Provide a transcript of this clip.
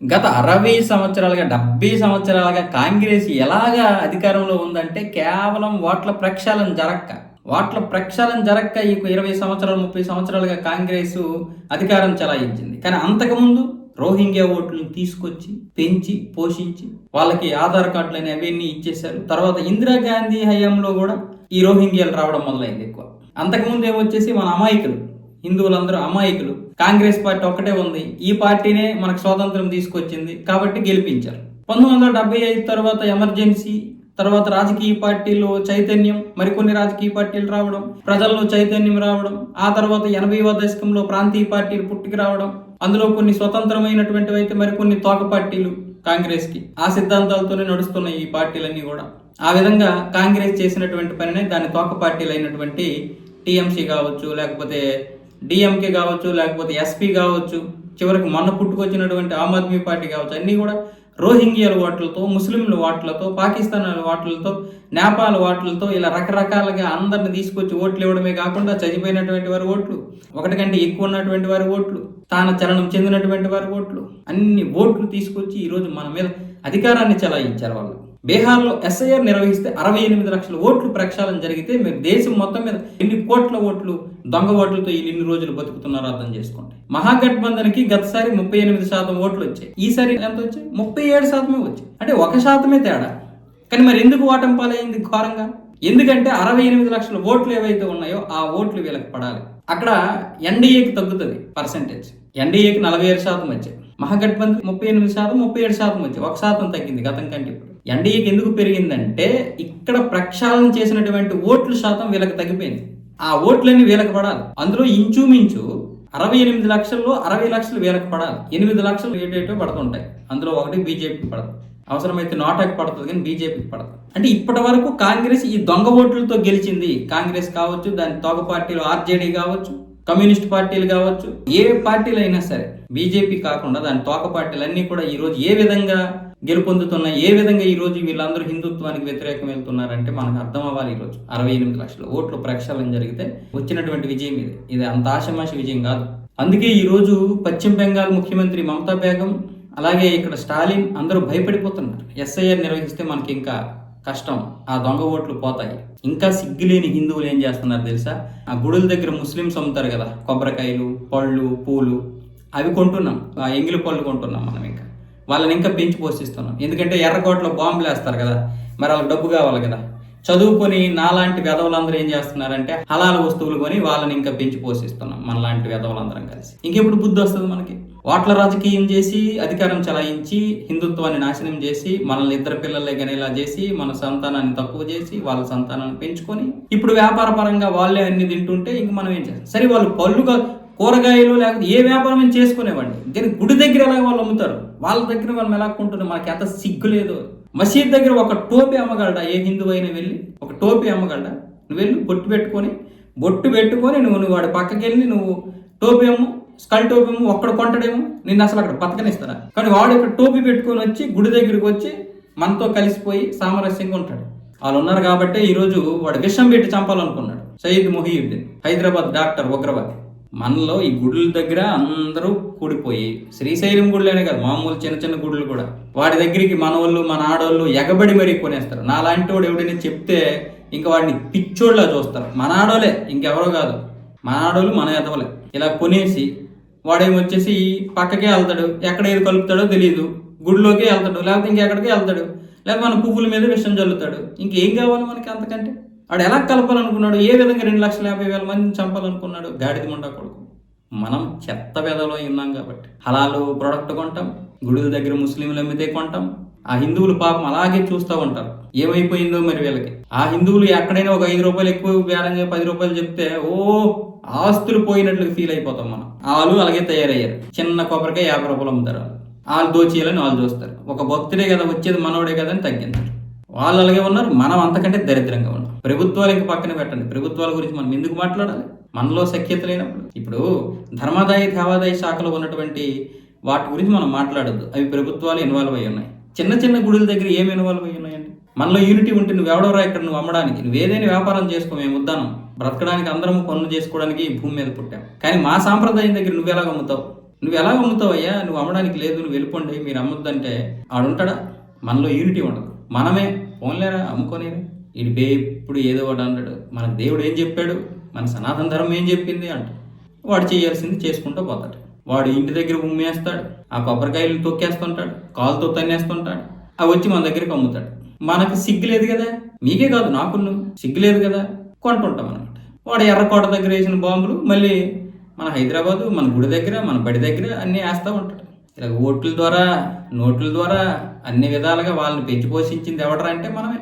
గత అరవై సంవత్సరాలుగా డెబ్బై సంవత్సరాలుగా కాంగ్రెస్ ఎలాగా అధికారంలో ఉందంటే కేవలం ఓట్ల ప్రక్షాళన జరక్క. ఓట్ల ప్రక్షాళన జరక్క ఈ ఇరవై సంవత్సరాలు ముప్పై సంవత్సరాలుగా కాంగ్రెస్ అధికారం చెలాయించింది. కానీ అంతకుముందు రోహింగ్యా ఓట్లను తీసుకొచ్చి పెంచి పోషించి వాళ్ళకి ఆధార్ కార్డులని అవన్నీ ఇచ్చేశారు. తర్వాత ఇందిరాగాంధీ హయాంలో కూడా ఈ రోహింగ్యాలు రావడం మొదలైంది ఎక్కువ. అంతకుముందు ఏమొచ్చేసి మన అమాయకులు హిందువులందరూ అమాయకులు. కాంగ్రెస్ పార్టీ ఒక్కటే ఉంది. ఈ పార్టీనే మనకు స్వాతంత్రం తీసుకొచ్చింది కాబట్టి గెలిపించారు. పంతొమ్మిది వందల డెబ్బై ఐదు తర్వాత ఎమర్జెన్సీ తర్వాత రాజకీయ పార్టీలో చైతన్యం మరికొన్ని రాజకీయ పార్టీలు రావడం ప్రజల్లో చైతన్యం రావడం ఆ తర్వాత ఎనభైవ దశకంలో ప్రాంతీయ పార్టీలు పుట్టుకు రావడం అందులో కొన్ని స్వతంత్రమైనటువంటివి అయితే మరికొన్ని తోక పార్టీలు కాంగ్రెస్కి ఆ సిద్ధాంతాలతోనే నడుస్తున్నాయి ఈ పార్టీలన్నీ కూడా. ఆ విధంగా కాంగ్రెస్ చేసినటువంటి పనినే దాని తోక పార్టీలు అయినటువంటి టీఎంసీ కావచ్చు లేకపోతే డిఎంకే కావచ్చు లేకపోతే ఎస్పీ కావచ్చు చివరికి మొన్న పుట్టుకొచ్చినటువంటి ఆమ్ ఆద్మీ పార్టీ కావచ్చు అన్నీ కూడా రోహింగ్యాల ఓట్లతో ముస్లింల ఓట్లతో పాకిస్తాన్ ఓట్లతో నేపాల్ ఓట్లతో ఇలా రకరకాలుగా అందరిని తీసుకొచ్చి ఓట్లు ఇవ్వడమే కాకుండా చనిపోయినటువంటి వారి ఓట్లు ఒకటి కంటే ఎక్కువ ఉన్నటువంటి వారి ఓట్లు తాను చలనం చెందినటువంటి వారి ఓట్లు అన్ని ఓట్లు తీసుకొచ్చి ఈరోజు మన మీద అధికారాన్ని చలాయించారు వాళ్ళు. బీహార్లో ఎస్ఐఆర్ నిర్వహిస్తే అరవై ఎనిమిది లక్షల ఓట్లు ప్రక్షాళన జరిగితే మీరు దేశం మొత్తం మీద ఎన్ని కోట్ల ఓట్లు దొంగ ఓట్లతో వీళ్ళు ఇన్ని రోజులు బతుకుతున్నారో అర్థం చేసుకోండి. మహాగఠబంధన్కి గతసారి ముప్పై ఎనిమిది శాతం ఓట్లు వచ్చాయి. ఈసారి ఎంత వచ్చాయి? ముప్పై ఏడు శాతమే వచ్చాయి. అంటే ఒక శాతమే తేడా. కానీ మరి ఎందుకు ఓటం పాలైంది ఘోరంగా? ఎందుకంటే అరవై ఎనిమిది లక్షల ఓట్లు ఏవైతే ఉన్నాయో ఆ ఓట్లు వీళ్ళకి పడాలి. అక్కడ ఎన్డీఏకి తగ్గుతుంది పర్సంటేజ్. ఎన్డీఏకి నలభై ఏడు శాతం వచ్చాయి. మహాగఠబంధన్ ముప్పై ఎనిమిది శాతం ముప్పై ఏడు శాతం వచ్చాయి. ఒక శాతం తగ్గింది గతం కంటే ఎన్డీఏకి ఎందుకు పెరిగిందంటే ఇక్కడ ప్రక్షాళన చేసినటువంటి ఓట్ల శాతం వీళ్ళకి తగ్గిపోయింది. ఆ ఓట్లన్నీ వీళ్ళకి పడాలి. అందులో ఇంచుమించు అరవై ఎనిమిది లక్షల్లో అరవై లక్షలు వీళ్ళకి పడాలి. ఎనిమిది లక్షలు ఏటేటో పడుతుంటాయి. అందులో ఒకటి బీజేపీకి పడదు. అవసరమైతే నోటాకి పడుతుంది కానీ బీజేపీకి పడదు. అంటే ఇప్పటి వరకు కాంగ్రెస్ ఈ దొంగ ఓట్లతో గెలిచింది. కాంగ్రెస్ కావచ్చు దాని తోక పార్టీలు ఆర్జేడీ కావచ్చు కమ్యూనిస్ట్ పార్టీలు కావచ్చు ఏ పార్టీలు అయినా సరే బీజేపీ కాకుండా దాని తోక పార్టీలు అన్ని కూడా ఈ రోజు ఏ విధంగా గెలుపొందుతున్నాయి ఏ విధంగా ఈ రోజు వీళ్ళందరూ హిందుత్వానికి వ్యతిరేకం వెళ్తున్నారంటే మనకు అర్థం అవ్వాలి ఈ రోజు. అరవై ఎనిమిది లక్షల ఓట్లు ప్రక్షాళన జరిగితే వచ్చినటువంటి విజయం ఇది. ఇది అంత ఆశమాష విజయం కాదు. అందుకే ఈరోజు పశ్చిమ బెంగాల్ ముఖ్యమంత్రి మమతా బేగం అలాగే ఇక్కడ స్టాలిన్ అందరూ భయపడిపోతున్నారు. ఎస్ఐఆర్ నిర్వహిస్తే మనకి ఇంకా కష్టం. ఆ దొంగ ఓట్లు పోతాయి. ఇంకా సిగ్గులేని హిందువులు ఏం చేస్తున్నారు తెలుసా? ఆ గుడుల దగ్గర ముస్లిమ్స్ అమ్ముతారు కదా. కొబ్బరికాయలు పళ్ళు పూలు అవి కొంటున్నాం. ఆ ఎంగిలి పళ్ళు కొంటున్నాం మనం ఇంకా. వాళ్ళని ఇంకా పెంచి పోషిస్తున్నాం. ఎందుకంటే ఎర్రకోటలో బాంబులు వేస్తారు కదా మరి వాళ్ళకి డబ్బు కావాలి కదా. చదువుకొని నాలాంటి వెధవులందరూ ఏం చేస్తున్నారంటే హలాల వస్తువులు కొని వాళ్ళని ఇంకా పెంచి పోషిస్తున్నాం మనలాంటి వెధవులందరం కలిసి. ఇంకెప్పుడు బుద్ధి వస్తుంది మనకి? ఓట్ల రాజకీయం చేసి అధికారం చలాయించి హిందుత్వాన్ని నాశనం చేసి మనల్ని ఇద్దరు పిల్లలే గనేలా చేసి మన సంతానాన్ని తక్కువ చేసి వాళ్ళ సంతానాన్ని పెంచుకొని ఇప్పుడు వ్యాపార పరంగా వాళ్ళే అన్ని తింటుంటే ఇంక మనం ఏం చేస్తాం? సరే వాళ్ళు పళ్ళుగా కూరగాయలు లేకపోతే ఏ వ్యాపారం అయినా చేసుకునేవాడిని. కానీ గుడి దగ్గర ఎలా వాళ్ళు అమ్ముతారు? వాళ్ళ దగ్గర వాళ్ళు ఎలా కొంటున్నారు మనకి ఎంత సిగ్గు లేదు. మసీద్ దగ్గర ఒక టోపీ అమ్మగలడా? ఏ హిందువు అయినా వెళ్ళి ఒక టోపీ అమ్మగలడా? నువ్వు వెళ్ళి బొట్టు పెట్టుకొని బొట్టు పెట్టుకొని నువ్వు నువ్వు వాడి పక్కకి వెళ్ళి నువ్వు టోపీ అమ్ము స్కల్ టోపీ అమ్ము ఒక్కడ కొంటడేమో? నిన్ను అసలు అక్కడ బతకనిస్తారా? కానీ వాడు ఇక్కడ టోపీ పెట్టుకొని వచ్చి గుడి దగ్గరికి వచ్చి మనతో కలిసిపోయి సామరస్యంగా ఉంటాడు. వాళ్ళు ఉన్నారు కాబట్టి ఈరోజు వాడు విషం పెట్టి చంపాలనుకున్నాడు. సయీద్ మొహీయుద్దీన్ హైదరాబాద్ డాక్టర్ ఉగ్రవాది. మనలో ఈ గుడుల దగ్గర అందరూ కూడిపోయి శ్రీశైలం గుడులేనే కాదు మామూలు చిన్న చిన్న గుడులు కూడా. వాడి దగ్గరికి మన వాళ్ళు మన ఆడవాళ్ళు ఎగబడి మరీ కొనేస్తారు. నాలాంటి వాడు ఎవడైనా చెప్తే ఇంకా వాడిని పిచ్చోళ్ళ చూస్తారు. మన ఆడోలే ఇంకెవరో కాదు. మన ఆడోళ్ళు మన ఎదవలే ఇలా కొనేసి వాడేమొచ్చేసి పక్కకే వెళ్తాడు. ఎక్కడ ఏది కలుపుతాడో తెలియదు గుడిలోకి వెళ్తాడు. లేకపోతే ఇంకెక్కడికి వెళ్తాడు. లేకపోతే మన పువ్వుల మీద విషం చల్లుతాడు ఇంకేం కావాలి మనకి అంతకంటే? వాడు ఎలా కలపాలనుకున్నాడు? ఏ విధంగా రెండు లక్షల యాభై వేల మందిని చంపాలనుకున్నాడు? గాడిద ముండ కొడుకు. మనం చెత్త వెదలో ఉన్నాం కాబట్టి. హలాలు ప్రొడక్ట్ కొంటాం గుడుల దగ్గర ముస్లింలు అమ్మితే కొంటాం ఆ హిందువులు పాపం అలాగే చూస్తూ ఉంటారు. ఏమైపోయిందో మరి వీళ్ళకి? ఆ హిందువులు ఎక్కడైనా ఒక ఐదు రూపాయలు ఎక్కువ బేరంగా పది రూపాయలు చెప్తే ఓ ఆస్తులు పోయినట్లు ఫీల్ అయిపోతాం మనం. వాళ్ళు అలాగే తయారయ్యారు. చిన్న కొబ్బరికాయ యాభై రూపాయలు అమ్ముతారు వాళ్ళు. వాళ్ళు దోచేయాలని వాళ్ళు చూస్తారు. ఒక భక్తుడే కదా వచ్చేది మనోడే కదా అని తగ్గించారు. వాళ్ళు అలాగే ఉన్నారు మనం అంతకంటే దరిద్రంగా ఉన్నాం. ప్రభుత్వాలు ఇంక పక్కన పెట్టండి. ప్రభుత్వాల గురించి మనం ఎందుకు మాట్లాడాలి? మనలో సఖ్యత లేనప్పుడు. ఇప్పుడు ధర్మాదాయ దేవాదాయ శాఖలో ఉన్నటువంటి వాటి గురించి మనం మాట్లాడద్దు. అవి ప్రభుత్వాలు ఇన్వాల్వ్ అయి ఉన్నాయి. చిన్న చిన్న గుడుల దగ్గర ఏమి ఇన్వాల్వ్ అయి ఉన్నాయండి? మనలో యూనిటీ ఉంటే నువ్వు ఎవడవరా ఇక్కడ నువ్వు అమ్మడానికి. నువ్వు ఏదైనా వ్యాపారం చేసుకో మేము ఉద్దానం బ్రతకడానికి అందరం పనులు చేసుకోవడానికి భూమి మీద పుట్టాం. కానీ మా సాంప్రదాయం దగ్గర నువ్వు ఎలా అమ్ముతావు? నువ్వు ఎలా అమ్ముతావయ్యా నువ్వు అమ్మడానికి లేదు నువ్వు వెళ్ళిపోండి మీరు అమ్మొద్దంటే ఆడుంటాడా? మనలో యూనిటీ ఉండదు. మనమే ఫోన్లేరా అమ్ముకోనేరా. ఇడిపే ఇప్పుడు ఏదో ఒకటి అంటాడు మన దేవుడు ఏం చెప్పాడు? మన సనాతన ధర్మం ఏం చెప్పింది అంట. వాడు చేయాల్సింది చేసుకుంటూ పోతాడు. వాడు ఇంటి దగ్గర ఉమ్మేస్తాడు. ఆ కొబ్బరికాయలు తొక్కేస్తుంటాడు. కాలుతో తన్నేస్తుంటాడు. అవి వచ్చి మన దగ్గరికి అమ్ముతాడు. మనకు సిగ్గు లేదు కదా? మీకే కాదు నాకు సిగ్గు లేదు కదా? కొంటుంటాం అనమాట వాడు ఎర్రకోట దగ్గర వేసిన బాంబులు మళ్ళీ మన హైదరాబాదు మన గుడి దగ్గర మన బడి దగ్గర అన్నీ వేస్తూ ఉంటాడు. ఇలా ఓట్ల ద్వారా నోట్ల ద్వారా అన్ని విధాలుగా వాళ్ళని పెంచి పోషించింది ఎవడరా అంటే మనమే.